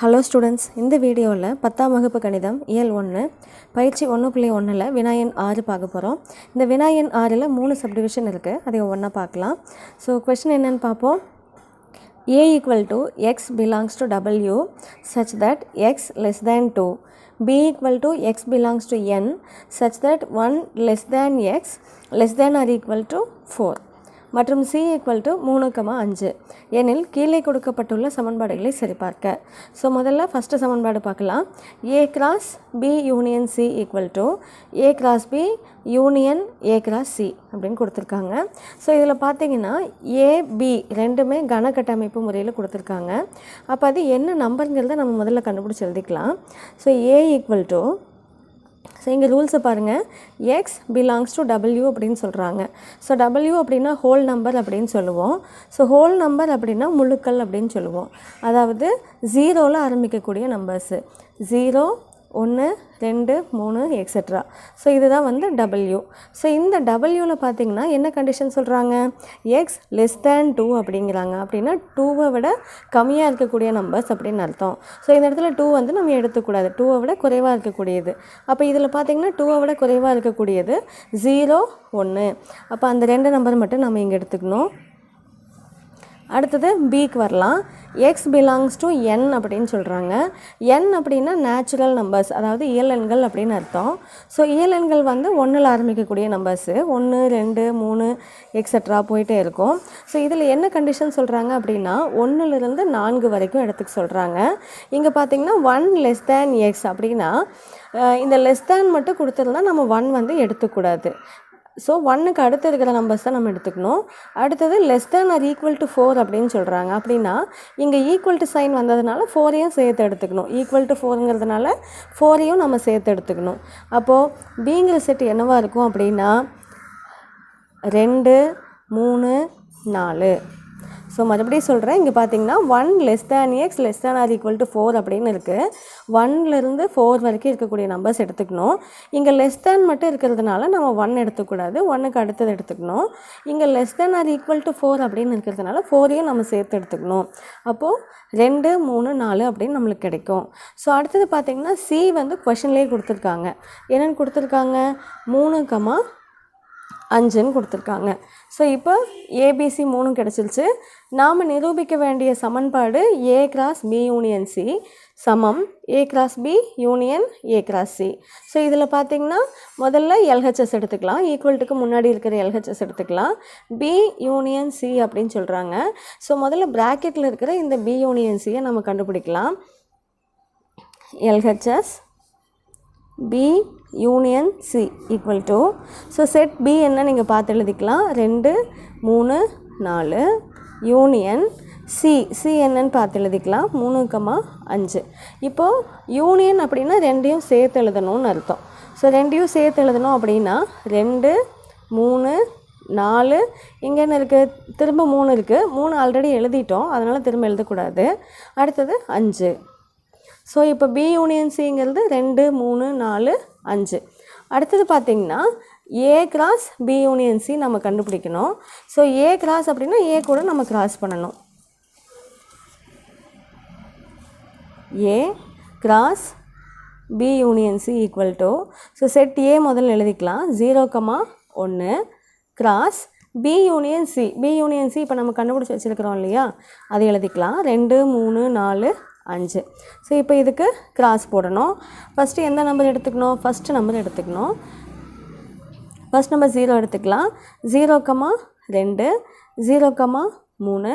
Hello students இந்த வீடியோவில் பத்தாம் வகுப்பு கணிதம் இயல் ஒன்று பயிற்சி ஒன்று புள்ளி ஒன்றில் வினாயன் ஆறு பார்க்க போகிறோம் இந்த வினாயன் ஆறில் மூணு சப்டிவிஷன் இருக்குது அதை ஒன்றா பார்க்கலாம். ஸோ கொஷின் என்னென்னு பார்ப்போம். A equal to X belongs to W such that X less than two b equal to x belongs to n such that 1 less than x less than or equal to 4 மற்றும் C equal to மூணு comma அஞ்சு. எனில் கீழே கொடுக்கப்பட்டுள்ள சமன்பாடுகளை சரிபார்க்க. So முதல்ல first சமன்பாடு பார்க்கலாம். A cross B union C equal to A cross B union A cross C அப்படின்னு கொடுத்துருக்காங்க. ஸோ இதில் பார்த்தீங்கன்னா ஏபி ரெண்டுமே கன கட்டமைப்பு முறையில் கொடுத்துருக்காங்க. அப்போ அது என்ன நம்பருங்கிறத நம்ம முதல்ல கண்டுபிடிச்சி எழுதிக்கலாம். So A equal to so இங்கே ரூல்ஸை பாருங்கள் எக்ஸ் பிலாங்ஸ் டு டபிள்யூ அப்படின்னு சொல்கிறாங்க ஸோ டபிள்யூ அப்படின்னா ஹோல் நம்பர் அப்படின்னு சொல்லுவோம். ஸோ ஹோல் நம்பர் அப்படின்னா முழுக்கள் அப்படின்னு சொல்லுவோம். அதாவது ஜீரோவில் ஆரம்பிக்கக்கூடிய நம்பர்ஸு ஜீரோ ஒன்று ரெண்டு மூணு எக்ஸெட்ரா ஸோ இதுதான் வந்து டபிள்யூ ஸோ இந்த டபிள்யூவில் பார்த்தீங்கன்னா என்ன கண்டிஷன் சொல்கிறாங்க எக்ஸ் லெஸ் தேன் டூ அப்படிங்கிறாங்க. அப்படின்னா டூவை விட கம்மியாக இருக்கக்கூடிய நம்பர்ஸ் அப்படின்னு அர்த்தம். ஸோ இந்த இடத்துல டூ வந்து நம்ம எடுத்துக்கூடாது. டூவை விட குறைவாக இருக்கக்கூடியது. அப்போ இதில் பார்த்தீங்கன்னா டூவை விட குறைவாக இருக்கக்கூடியது ஜீரோ ஒன்று அப்போ அந்த ரெண்டு நம்பர் மட்டும் நம்ம இங்கே எடுத்துக்கணும். அடுத்தது பிக்கு வரலாம். எக்ஸ் பிலாங்ஸ் டு என் அப்படின்னு சொல்கிறாங்க என் அப்படின்னா நேச்சுரல் நம்பர்ஸ் அதாவது இயலெண்கள் அப்படின்னு அர்த்தம். ஸோ இயலெண்கள் வந்து ஒன்றில் ஆரம்பிக்கக்கூடிய நம்பர்ஸு ஒன்று ரெண்டு மூணு எக்ஸட்ரா போயிட்டே இருக்கும். ஸோ இதில் என்ன கண்டிஷன் சொல்கிறாங்க அப்படின்னா ஒன்றுலேருந்து நான்கு வரைக்கும் எடுத்துக்க சொல்கிறாங்க இங்கே பார்த்தீங்கன்னா ஒன் லெஸ் தேன் எக்ஸ் அப்படின்னா இந்த லெஸ் தேன் மட்டும் கொடுத்துருந்தா நம்ம ஒன் வந்து எடுத்துக்கூடாது ஸோ ஒன்னுக்கு அடுத்து இருக்கிற நம்பர்ஸ் தான் நம்ம எடுத்துக்கணும். அடுத்தது less than or equal to four அப்படின்னு சொல்கிறாங்க அப்படின்னா இங்கே ஈக்குவல் டு சைன் வந்ததுனால ஃபோரையும் சேர்த்து எடுத்துக்கணும். ஈக்குவல் டு ஃபோருங்கிறதுனால ஃபோரையும் நம்ம சேர்த்து எடுத்துக்கணும். அப்போது பீங்கிற செட் என்னவாக இருக்கும் அப்படின்னா ரெண்டு மூணு நாலு. ஸோ மறுபடியும் சொல்கிறேன் இங்கே பார்த்தீங்கன்னா one less than X less than or equal to four அப்படின்னு இருக்குது ஒன்லேருந்து ஃபோர் வரைக்கும் இருக்கக்கூடிய நம்பர்ஸ் எடுத்துக்கணும். இங்கே லெஸ் தேன் மட்டும் இருக்கிறதுனால நம்ம ஒன் எடுத்துக்கூடாது ஒன்னுக்கு அடுத்தது எடுத்துக்கணும். இங்கே less than or equal to four அப்படின்னு இருக்கிறதுனால ஃபோரையும் நம்ம சேர்த்து எடுத்துக்கணும். அப்போது ரெண்டு மூணு நாலு அப்படின்னு நம்மளுக்கு கிடைக்கும். ஸோ அடுத்தது பார்த்திங்கன்னா சி வந்து கொஷன்லேயே கொடுத்துருக்காங்க. என்னென்னு கொடுத்துருக்காங்க? மூணு கமா அஞ்சுன்னு கொடுத்துருக்காங்க. ஸோ இப்போ ஏபிசி மூணும் கிடச்சிருச்சு. நாம் நிரூபிக்க வேண்டிய சமன்பாடு A cross B union C சமம். A cross B union A cross C so இதில் பார்த்தீங்கன்னா முதல்ல எல்ஹெச்எஸ் எடுத்துக்கலாம். ஈக்குவல்ட்டுக்கு முன்னாடி இருக்கிற எல்ஹெச்எஸ் எடுத்துக்கலாம். பி யூனியன் சி அப்படின்னு சொல்கிறாங்க ஸோ முதல்ல ப்ராக்கெட்டில் இருக்கிற இந்த பி யூனியன் சியை நம்ம கண்டுபிடிக்கலாம். LHS B union C equal to so set B என்ன நீங்கள் பார்த்து எழுதிக்கலாம். ரெண்டு மூணு நாலு. யூனியன் சி சி என்னன்னு பார்த்து எழுதிக்கலாம். மூணு கமா அஞ்சு. இப்போது யூனியன் அப்படின்னா ரெண்டையும் சேர்த்து எழுதணும்னு அர்த்தம். ஸோ ரெண்டையும் சேர்த்து எழுதணும் அப்படின்னா ரெண்டு மூணு நாலு. இங்கே என்ன இருக்குது திரும்ப மூணு இருக்குது மூணு ஆல்ரெடி எழுதிட்டோம். அதனால் திரும்ப எழுதக்கூடாது. அடுத்தது அஞ்சு. ஸோ இப்போ பி யூனியன் சிங்கிறது ரெண்டு மூணு நாலு அஞ்சு. அடுத்தது பார்த்திங்கன்னா A cross B union C நம்ம கண்டுபிடிக்கணும். ஸோ ஏ கிராஸ் அப்படின்னா ஏ கூட நம்ம கிராஸ் பண்ணணும். A cross B union C equal to so set A முதல்ல எழுதிக்கலாம். ஜீரோ கமா ஒன்று cross B union C B union C இப்போ நம்ம கண்டுபிடிச்சி வச்சுருக்கிறோம் இல்லையா? அதை எழுதிக்கலாம். ரெண்டு மூணு நாலு அஞ்சு. ஸோ இப்போ இதுக்கு கிராஸ் போடணும். ஃபஸ்ட்டு எந்த நம்பர் எடுத்துக்கணும்? ஃபஸ்ட்டு நம்பர் எடுத்துக்கணும். ஃபஸ்ட் நம்பர் ஜீரோ எடுத்துக்கலாம். ஜீரோ கமா ரெண்டு ஜீரோ கமா மூணு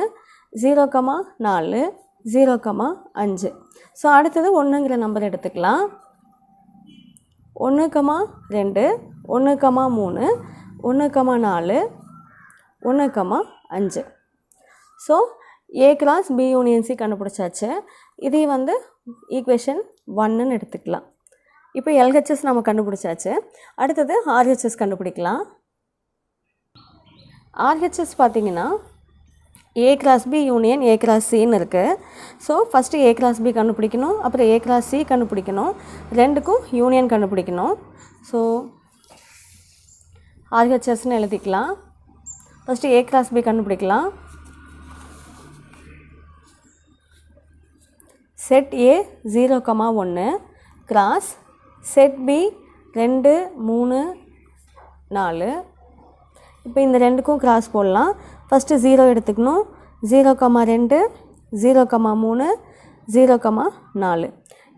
ஜீரோ கமா நாலு ஜீரோ கமா அஞ்சு. ஸோ அடுத்தது ஒன்றுங்கிற நம்பர் எடுத்துக்கலாம். ஒன்று கமா ரெண்டு ஒன்று கமா மூணு ஒன்று கமா நாலு ஒன்று கமா அஞ்சு. So A class B union C கண்டுபிடிச்சாச்சு. இதையும் வந்து ஈக்குவேஷன் ஒன்னுன்னு எடுத்துக்கலாம். இப்போ எல்ஹெச்எஸ் நம்ம கண்டுபிடிச்சாச்சு. அடுத்தது ஆர்ஹெச்எஸ் கண்டுபிடிக்கலாம். ஆர்ஹெச்எஸ் பார்த்தீங்கன்னா A cross B union A cross சின்னு இருக்குது so first A cross B கண்டுபிடிக்கணும் அப்புறம் ஏ கிராஸ் சி கண்டுபிடிக்கணும். ரெண்டுக்கும் யூனியன் கண்டுபிடிக்கணும். ஸோ ஆர்ஹெச்எஸ்ன்னு எழுதிக்கலாம். ஃபஸ்ட்டு ஏ கிராஸ் பி கண்டுபிடிக்கலாம். செட் ஏ ஜீரோ கமா ஒன்று கிராஸ் செட் பி ரெண்டு மூணு நாலு. இப்போ இந்த ரெண்டுக்கும் கிராஸ் போடலாம். ஃபஸ்ட்டு ஜீரோ எடுத்துக்கணும். ஜீரோ கமா ரெண்டு ஜீரோ கமா மூணு ஜீரோ கமா நாலு.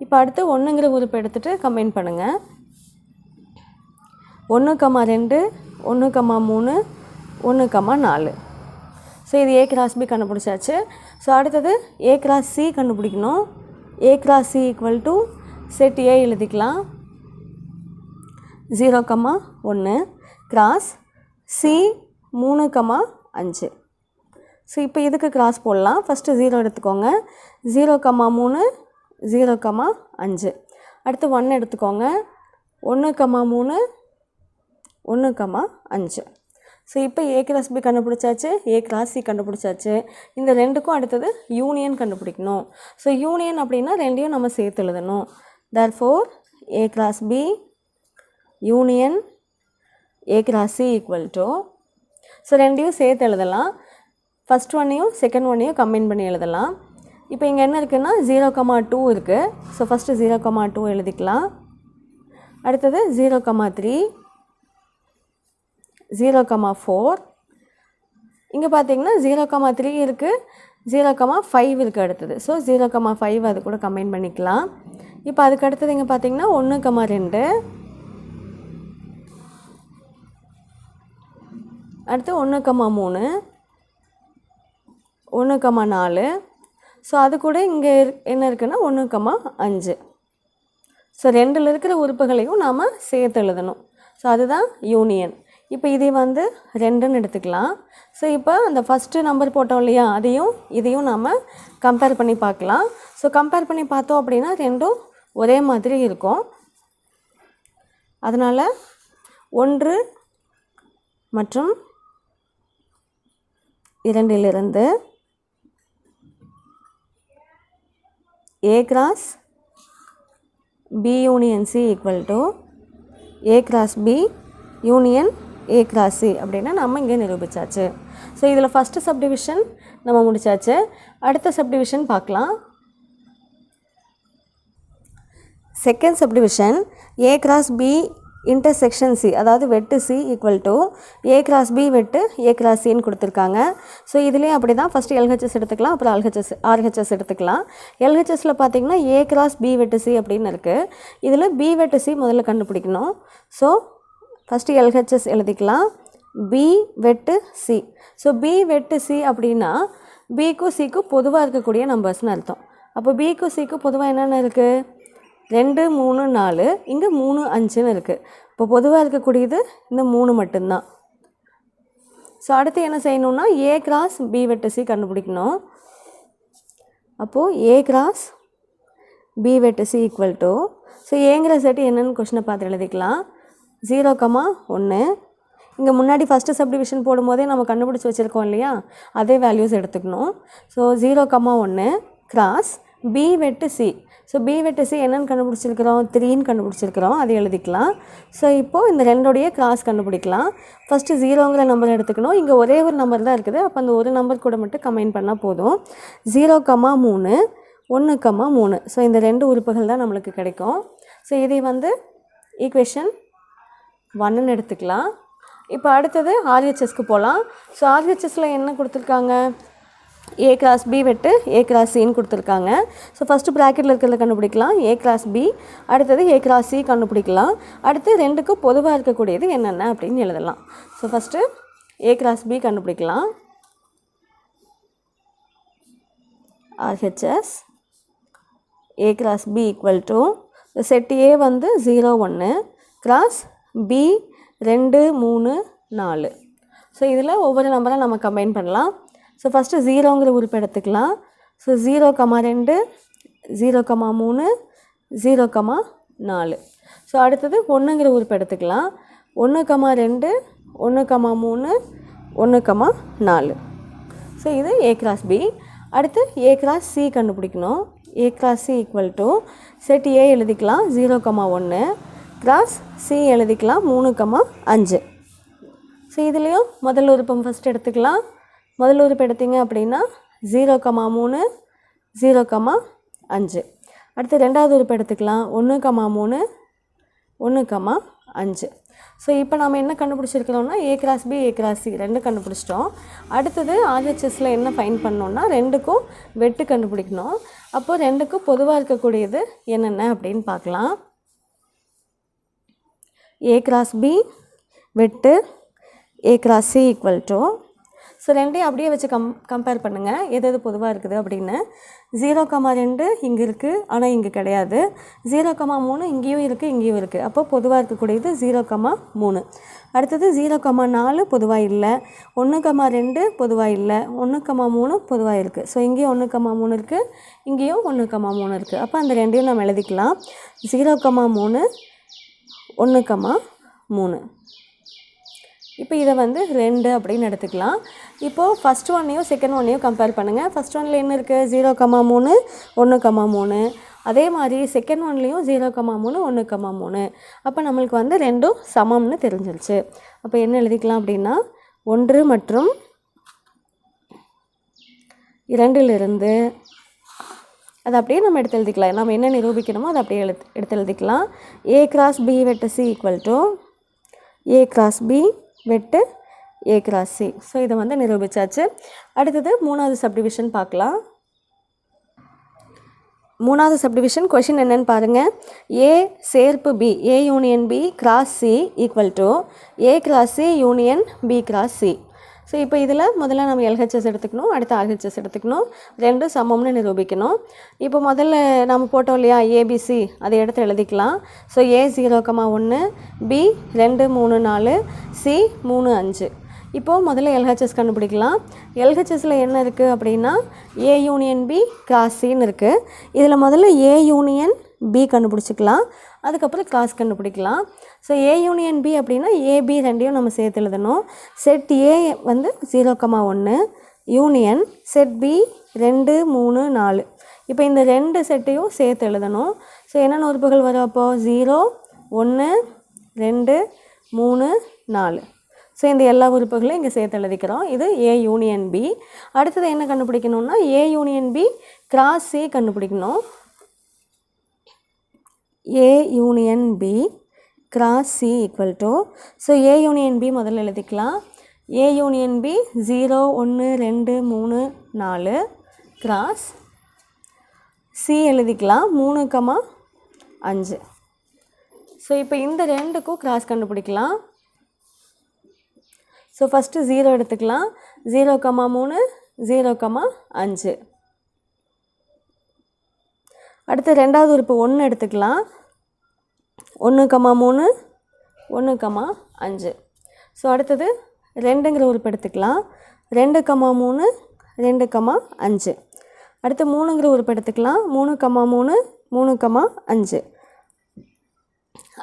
இப்போ அடுத்து ஒன்றுங்கிற உறுப்பு எடுத்துகிட்டு கம்பைன் பண்ணுங்கள் ஒன்று கமா ரெண்டு ஒன்று கமா மூணு ஒன்று கமா நாலு. ஸோ இது ஏ கிராஸ் பி கண்டுபிடிச்சாச்சு. ஸோ அடுத்தது ஏ கிராஸ் சி கண்டுபிடிக்கணும். A cross C equal to set A எழுதிக்கலாம். ஜீரோ கமா ஒன்று கிராஸ் சி மூணு கமா அஞ்சு. ஸோ இப்போ இதுக்கு கிராஸ் போடலாம்? ஃபஸ்ட்டு ஜீரோ எடுத்துக்கோங்க. ஜீரோ கமா மூணு ஜீரோ கமா அஞ்சு. அடுத்து ஒன்று எடுத்துக்கோங்க. ஒன்று கமா மூணு ஒன்று கமா அஞ்சு. ஸோ இப்போ ஏ கிளாஸ் பி கண்டுபிடிச்சாச்சு ஏ கிளாஸ் சி கண்டுபிடிச்சாச்சு. இந்த ரெண்டுக்கும் அடுத்தது யூனியன் கண்டுபிடிக்கணும். ஸோ யூனியன் அப்படின்னா ரெண்டையும் நம்ம சேர்த்து எழுதணும். Therefore A cross B union A cross C equal to so ரெண்டையும் சேர்த்து எழுதலாம். ஃபஸ்ட் ஒன்னையும் செகண்ட் ஒன்னையும் கம்பைன் பண்ணி எழுதலாம். இப்போ இங்கே என்ன இருக்குன்னா ஜீரோ கமா டூ இருக்குது so first zero comma two எழுதிக்கலாம். அடுத்தது zero comma three zero comma four இங்கே பார்த்தீங்கன்னா ஜீரோ கமா த்ரீ இருக்குது ஜீரோ கமா ஃபைவ் இருக்குது அடுத்தது. ஸோ ஜீரோ கமா ஃபைவ் அது கூட கம்பைன் பண்ணிக்கலாம். இப்போ அதுக்கு அடுத்தது இங்கே பார்த்தீங்கன்னா ஒன்று கமா ரெண்டு அடுத்து ஒன்று கமா மூணு ஒன்று கமா நாலு ஸோ அது கூட இங்கே என்ன இருக்குன்னா ஒன்று கமா அஞ்சு ஸோ ரெண்டில் இருக்கிற உறுப்புகளையும் நாம் சேர்த்து எழுதணும். ஸோ அதுதான் யூனியன் இப்போ இதை வந்து ரெண்டுன்னு எடுத்துக்கலாம். ஸோ இப்போ அந்த ஃபஸ்ட்டு நம்பர் போட்டோம் இல்லையா? அதையும் இதையும் நாம் கம்பேர் பண்ணி பார்க்கலாம். ஸோ கம்பேர் பண்ணி பார்த்தோம் அப்படின்னா ரெண்டும் ஒரே மாதிரி இருக்கும். அதனால் ஒன்று மற்றும் இரண்டிலிருந்து A cross B union C equal to A cross B union A cross C அப்படின்னா நம்ம இங்கே நிரூபித்தாச்சு ஸோ இதில் ஃபஸ்ட்டு சப்டிவிஷன் நம்ம முடிச்சாச்சு. அடுத்த சப்டிவிஷன் பார்க்கலாம். Second subdivision A cross B intersection C அதாவது வெட்டு C equal to A cross B வெட்டு ஏ கிராஸ் சின்னு கொடுத்துருக்காங்க. ஸோ இதுலேயும் அப்படி தான் ஃபஸ்ட்டு எல்ஹெச்எஸ் எடுத்துக்கலாம் அப்புறம் அல்ஹெச்எஸ் ஆர்ஹெச்எஸ் எடுத்துக்கலாம். எல்ஹெச்எஸில் பார்த்தீங்கன்னா ஏ கிராஸ் பி வெட்டு சி அப்படின்னு இருக்குது இதில் பி வெட்டு சி முதல்ல கண்டுபிடிக்கணும். ஸோ ஃபஸ்ட்டு எல்ஹெச்எஸ் எழுதிக்கலாம். பி வெட்டு சி ஸோ பி வெட்டு சி அப்படின்னா பிக்கும் சிக்கும் பொதுவாக இருக்கக்கூடிய நம்பர்ஸ்னு அர்த்தம். அப்போ பிக்கும் சிக்கும் பொதுவாக என்னென்ன இருக்குது ரெண்டு மூணு நாலு. இங்கே மூணு அஞ்சுன்னு இருக்குது இப்போ பொதுவாக இருக்கக்கூடியது இந்த மூணு மட்டும்தான். ஸோ அடுத்து என்ன செய்யணும்னா ஏ கிராஸ் பி வெட்டு சி கண்டுபிடிக்கணும். அப்போது ஏ கிராஸ் பி வெட்டு சி ஈக்குவல் டு ஸோ ஏங்கிற செட்டு என்னென்னு கொஷினை பார்த்து எழுதிக்கலாம். ஜீரோ கமா ஒன்று இங்கே முன்னாடி ஃபஸ்ட்டு சப்டிவிஷன் போடும்போதே நம்ம கண்டுபிடிச்சி வச்சுருக்கோம் இல்லையா? அதே வேல்யூஸ் எடுத்துக்கணும். ஸோ ஜீரோ கமா ஒன்று கிராஸ் பி வெட்டு சி ஸோ பி வெட்டு சி என்னென்னு கண்டுபிடிச்சிருக்கிறோம்? த்ரீன்னு கண்டுபிடிச்சிருக்கிறோம். அதை எழுதிக்கலாம். ஸோ இப்போது இந்த ரெண்டோடைய கிராஸ் கண்டுபிடிக்கலாம். ஃபஸ்ட்டு ஜீரோங்கிற நம்பர் எடுத்துக்கணும். இங்கே ஒரே ஒரு நம்பர் தான் இருக்குது. அப்போ அந்த ஒரு நம்பர் கூட மட்டும் கம்பைன் பண்ணால் போதும். ஜீரோ கமா மூணு ஒன்று கமா மூணு. ஸோ இந்த ரெண்டு உறுப்புகள் தான் நம்மளுக்கு கிடைக்கும். ஸோ இதை வந்து ஈக்குவேஷன் ஒன்றுன்னு எடுத்துக்கலாம். இப்போ அடுத்தது ஆர்ஹெச்எஸ்க்கு போகலாம் ஸோ ஆர்ஹெச்எஸில் என்ன கொடுத்துருக்காங்க? ஏ கிளாஸ் பி வெட்டு ஏ கிளாஸ் சின்னு கொடுத்துருக்காங்க. ஸோ ஃபஸ்ட்டு ப்ராக்கெட்டில் இருக்கிறத கண்டுபிடிக்கலாம். ஏ கிளாஸ் பி அடுத்தது ஏ கிளாஸ் சி கண்டுபிடிக்கலாம். அடுத்து ரெண்டுக்கும் பொதுவாக இருக்கக்கூடியது என்னென்ன அப்படின்னு எழுதலாம். So first A cross B கண்டுபிடிக்கலாம். RHS A cross B equal to set A வந்து ஜீரோ ஒன்று கிராஸ் பி ரெண்டு மூணு நாலு. ஸோ இதில் ஒவ்வொரு நம்பராக நம்ம கம்பைன் பண்ணலாம். ஸோ ஃபஸ்ட்டு ஜீரோங்கிற உறுப்பு எடுத்துக்கலாம். ஸோ ஜீரோ கமா ரெண்டு ஜீரோ கமா மூணு ஜீரோ கமா நாலு. ஸோ அடுத்தது ஒன்றுங்கிற உறுப்பு எடுத்துக்கலாம். ஒன்று கமா ரெண்டு ஒன்று கமா மூணு ஒன்று கமா நாலு. ஸோ இது ஏ கிராஸ் பி அடுத்து ஏ கிராஸ் சி கண்டுபிடிக்கணும். A cross C equal to set A எழுதிக்கலாம். ஜீரோ கமா ஒன்று கிராஸ் சி எழுதிக்கலாம். மூணு கமா அஞ்சு. ஸோ இதுலேயும் முதல் உறுப்பம் ஃபஸ்ட் எடுத்துக்கலாம். முதல் உறுப்பு எடுத்தீங்க அப்படின்னா ஜீரோ கமா மூணு ஜீரோ கமா அஞ்சு. அடுத்து ரெண்டாவது உறுப்பு எடுத்துக்கலாம். ஒன்று கமா மூணு ஒன்று கமா அஞ்சு. ஸோ இப்போ நம்ம என்ன கண்டுபிடிச்சிருக்கிறோம்னா A cross B A cross C ரெண்டு கண்டுபிடிச்சிட்டோம். அடுத்தது ஆர்ஹெச்எஸில் என்ன ஃபைன் பண்ணோம்னா ரெண்டுக்கும் வெட்டு கண்டுபிடிக்கணும். அப்போது ரெண்டுக்கும் பொதுவாக இருக்கக்கூடியது என்னென்ன அப்படின்னு பார்க்கலாம். ஏ cross பி வெட்டு. A cross C equal to so ரெண்டையும் அப்படியே வச்சு கம் கம்பேர் பண்ணுங்கள் எது எது பொதுவாக இருக்குது அப்படின்னு. ஜீரோ கமா ரெண்டு இங்கே இருக்குது ஆனால் இங்கே கிடையாது. ஜீரோ கமா மூணு இங்கேயும் இருக்குது இங்கேயும் இருக்குது அப்போ பொதுவாக இருக்கக்கூடியது ஜீரோ கமா மூணு. அடுத்தது ஜீரோ கமா நாலு பொதுவாக இல்லை. ஒன்று கமா ரெண்டு பொதுவாக இல்லை. ஒன்று கமா மூணு பொதுவாக இருக்குது ஸோ இங்கேயும் ஒன்று கமா மூணு இருக்குது இங்கேயும் ஒன்று கமா மூணு இருக்குது அப்போ அந்த ரெண்டையும் நம்ம எழுதிக்கலாம். ஜீரோ கமா மூணு ஒன்று கமா மூணு. இப்போ இதை வந்து ரெண்டு அப்படின்னு எடுத்துக்கலாம். இப்போது ஃபஸ்ட் ஒன்னையும் செகண்ட் ஒன்னையும் கம்பேர் பண்ணுங்கள் ஃபஸ்ட் ஒன்னில் என்ன இருக்குது ஜீரோ கமா மூணு ஒன்று கமா மூணு. அதே மாதிரி செகண்ட் ஒன்லேயும் ஜீரோ கமா மூணு ஒன்று கமா மூணு. அப்போ நம்மளுக்கு வந்து ரெண்டும் சமம்னு தெரிஞ்சிருச்சு. அப்போ என்ன எழுதிக்கலாம் அப்படின்னா ஒன்று மற்றும் இரண்டிலிருந்து அதை அப்படியே நம்ம எடுத்து எழுதிக்கலாம். நம்ம என்ன நிரூபிக்கணுமோ அதை அப்படியே எழுத்து எடுத்து எழுதிக்கலாம். ஏ கிராஸ் பி வெட்டு C equal to A cross B வெட்டு ஏ கிராஸ் சி ஸோ இதை வந்து நிரூபித்தாச்சு அடுத்தது மூணாவது சப்டிவிஷன் பார்க்கலாம். மூணாவது சப்டிவிஷன் கொஷின் என்னென்னு பாருங்கள் ஏ சேர்ப்பு B A union B cross C equal to A cross C union B cross C so இப்போ இதில் முதல்ல நம்ம எல்ஹெச்எஸ் எடுத்துக்கணும் அடுத்து ஆர்ஹெச்எஸ் எடுத்துக்கணும். ரெண்டும் சமம்னு நிரூபிக்கணும். இப்போ முதல்ல நம்ம போட்டோம் இல்லையா? ஏபிசி அதை எடுத்து எழுதிக்கலாம். ஸோ ஏ ஜீரோ ஒன்று பி ரெண்டு மூணு நாலு சி மூணு அஞ்சு. இப்போது முதல்ல எல்ஹெச்எஸ் கண்டுபிடிக்கலாம். எல்ஹெச்எஸில் என்ன இருக்குது அப்படின்னா ஏ யூனியன் பி கிராஸ் சின்னு இருக்குது இதில் முதல்ல ஏ யூனியன் பி கண்டுபிடிச்சிக்கலாம். அதுக்கப்புறம் கிராஸ் கண்டுபிடிக்கலாம். ஸோ ஏ யூனியன் பி அப்படின்னா ஏபி ரெண்டையும் நம்ம சேர்த்து எழுதணும். செட் ஏ வந்து ஜீரோ கமா ஒன்று யூனியன் செட் பி ரெண்டு மூணு நாலு. இப்போ இந்த ரெண்டு செட்டையும் சேர்த்து எழுதணும். ஸோ என்னென்ன உறுப்புகள் வரும் அப்போது ஜீரோ ஒன்று ரெண்டு மூணு நாலு. ஸோ இந்த எல்லா உறுப்புகளையும் இங்கே சேர்த்து எழுதிக்கிறோம். இது ஏ யூனியன் பி அடுத்தது என்ன கண்டுபிடிக்கணும்னா A union B cross C கண்டுபிடிக்கணும். A union B cross C equal to so A union B முதல்ல எழுதிக்கலாம். ஏ யூனியன் பி ஜீரோ ஒன்று ரெண்டு மூணு நாலு கிராஸ் சி எழுதிக்கலாம். மூணு கமா அஞ்சு. ஸோ இப்போ இந்த ரெண்டுக்கும் கிராஸ் கண்டுபிடிக்கலாம். ஸோ ஃபஸ்ட்டு ஜீரோ எடுத்துக்கலாம். ஜீரோ கமா மூணு ஜீரோ கமா அஞ்சு. அடுத்து ரெண்டாவது உறுப்பு ஒன்று எடுத்துக்கலாம். ஒன்று கமா மூணு ஒன்று கமா அஞ்சு. ஸோ அடுத்தது ரெண்டுங்கிற உறுப்பு எடுத்துக்கலாம். ரெண்டு கமா மூணு ரெண்டு கமா அஞ்சு. அடுத்து மூணுங்கிற உறுப்பு எடுத்துக்கலாம். மூணு கமா மூணு மூணு கமா அஞ்சு.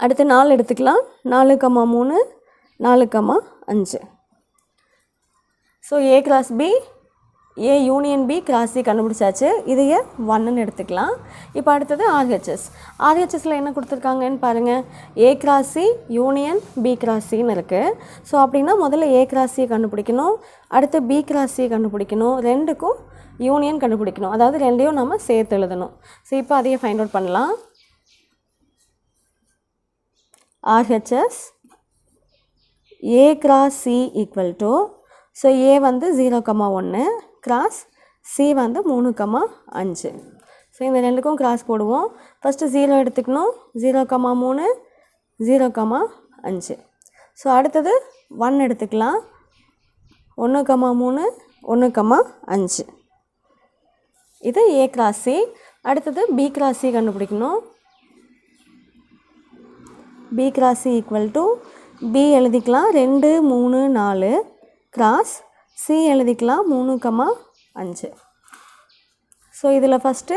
அடுத்து நாலு எடுத்துக்கலாம். நாலு கமா மூணு நாலு கம்மா அஞ்சு. So A cross B A union B cross C கண்டுபிடிச்சாச்சு. இதையே ஒன்னுன்னு எடுத்துக்கலாம். இப்போ அடுத்தது ஆர்ஹெச்எஸ் ஆர்ஹெச்எஸில் என்ன கொடுத்துருக்காங்கன்னு பாருங்கள் A cross C union B cross சின்னு இருக்குது ஸோ அப்படின்னா முதல்ல ஏ கிராஸ் சி கண்டுபிடிக்கணும். அடுத்து பி கிராஸ் சி கண்டுபிடிக்கணும். ரெண்டுக்கும் யூனியன் கண்டுபிடிக்கணும். அதாவது ரெண்டையும் நம்ம சேர்த்து எழுதணும். ஸோ இப்போ அதையே ஃபைண்ட் அவுட் பண்ணலாம். RHS A cross C equal to so A வந்து ஜீரோ கமா ஒன்று கிராஸ் சி வந்து மூணு கமா அஞ்சு. ஸோ இந்த ரெண்டுக்கும் கிராஸ் போடுவோம். ஃபஸ்ட்டு ஜீரோ எடுத்துக்கணும். ஜீரோ கமா மூணு ஜீரோ கமா அஞ்சு. ஸோ அடுத்தது ஒன் எடுத்துக்கலாம். ஒன்று கமா மூணு ஒன்று கமா அஞ்சு. இது ஏ கிராஸ் சி அடுத்தது பி கிராஸ் சி கண்டுபிடிக்கணும். B cross C equal to B எழுதிக்கலாம். ரெண்டு மூணு நாலு. கிராஸ் சி எழுதிக்கலாம். மூணு கமா அஞ்சு. ஸோ இதில் ஃபஸ்ட்டு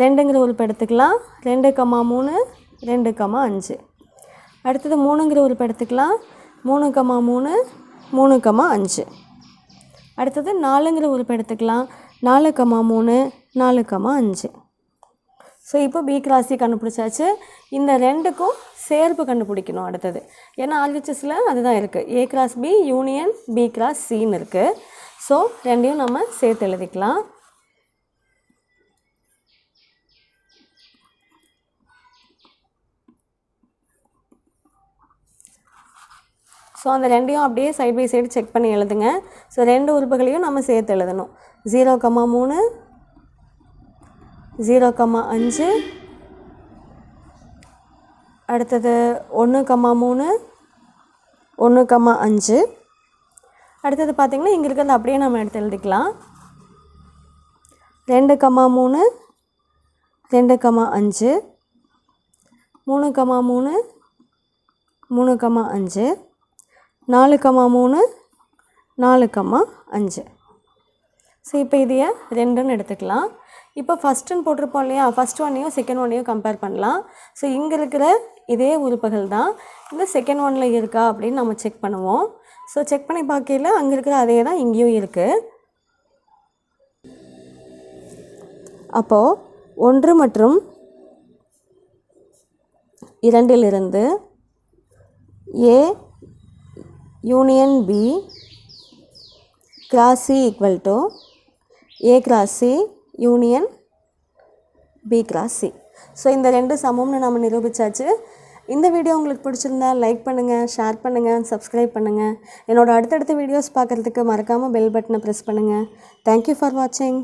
ரெண்டுங்கிற உறுப்பு எடுத்துக்கலாம். ரெண்டு கமா மூணு ரெண்டு கமா அஞ்சு. அடுத்தது மூணுங்கிற உறுப்பு எடுத்துக்கலாம். மூணு கமா மூணு மூணு கமா அஞ்சு. அடுத்தது நாலுங்கிற உறுப்பு எடுத்துக்கலாம். நாலு கமா மூணு நாலு கமா அஞ்சு. ஸோ இப்போ பி கிராசி கண்டுபிடிச்சாச்சு. இந்த ரெண்டுக்கும் சேர்ப்பு கண்டுபிடிக்கணும் அடுத்தது. ஏன்னா ஆல்ஹெச்எஸில் அதுதான் இருக்குது A cross B union B cross சின்னு இருக்குது ஸோ ரெண்டையும் நம்ம சேர்த்து எழுதிக்கலாம். ஸோ அந்த ரெண்டையும் அப்படியே சைட் பை சைடு செக் பண்ணி எழுதுங்க. ஸோ ரெண்டு உறுப்புகளையும் நம்ம சேர்த்து எழுதணும். ஜீரோ கம்மா மூணு ஜீரோ கம்மா அஞ்சு. அடுத்தது ஒன்று கம்மா மூணு. ஒன்று கம்மா அஞ்சு. அடுத்தது பார்த்திங்கன்னா இங்கே இருக்கிறது அப்படியே நம்ம எடுத்து எழுதிக்கலாம். ரெண்டு கம்மா மூணு. ரெண்டு கம்மா அஞ்சு. மூணு கம்மா மூணு. மூணு கம்மா அஞ்சு. நாலு கம்மா மூணு. நாலு கம்மா அஞ்சு. ஸோ இப்போ இதையே ரெண்டுன்னு எடுத்துக்கலாம். இப்போ ஃபஸ்ட்டுன்னு போட்டிருப்போம் இல்லையா? ஃபஸ்ட் ஒன்னையும் செகண்ட் ஒன்னையும் கம்பேர் பண்ணலாம். ஸோ இங்கே இருக்கிற இதே உறுப்புகள் தான். இந்த செகண்ட் ஒனில் இருக்கா அப்படின்னு நம்ம செக் பண்ணுவோம். ஸோ செக் பண்ணி பார்க்கையில் அங்கே இருக்கிற அதே தான் இங்கேயும் இருக்குது அப்போது ஒன்று மற்றும் இரண்டிலிருந்து A union B cross C equal to A cross C union B cross C so இந்த ரெண்டு சமம்னு நம்ம நிரூபித்தாச்சு இந்த வீடியோ உங்களுக்கு பிடிச்சிருந்தா லைக் பண்ணுங்கள் ஷேர் பண்ணுங்கள் சப்ஸ்கிரைப் பண்ணுங்கள் என்னோடய அடுத்தடுத்த வீடியோஸ் பார்க்குறதுக்கு மறக்காமல் பெல் பட்டனை ப்ரெஸ் பண்ணுங்கள் தேங்க்யூ ஃபார் வாட்சிங்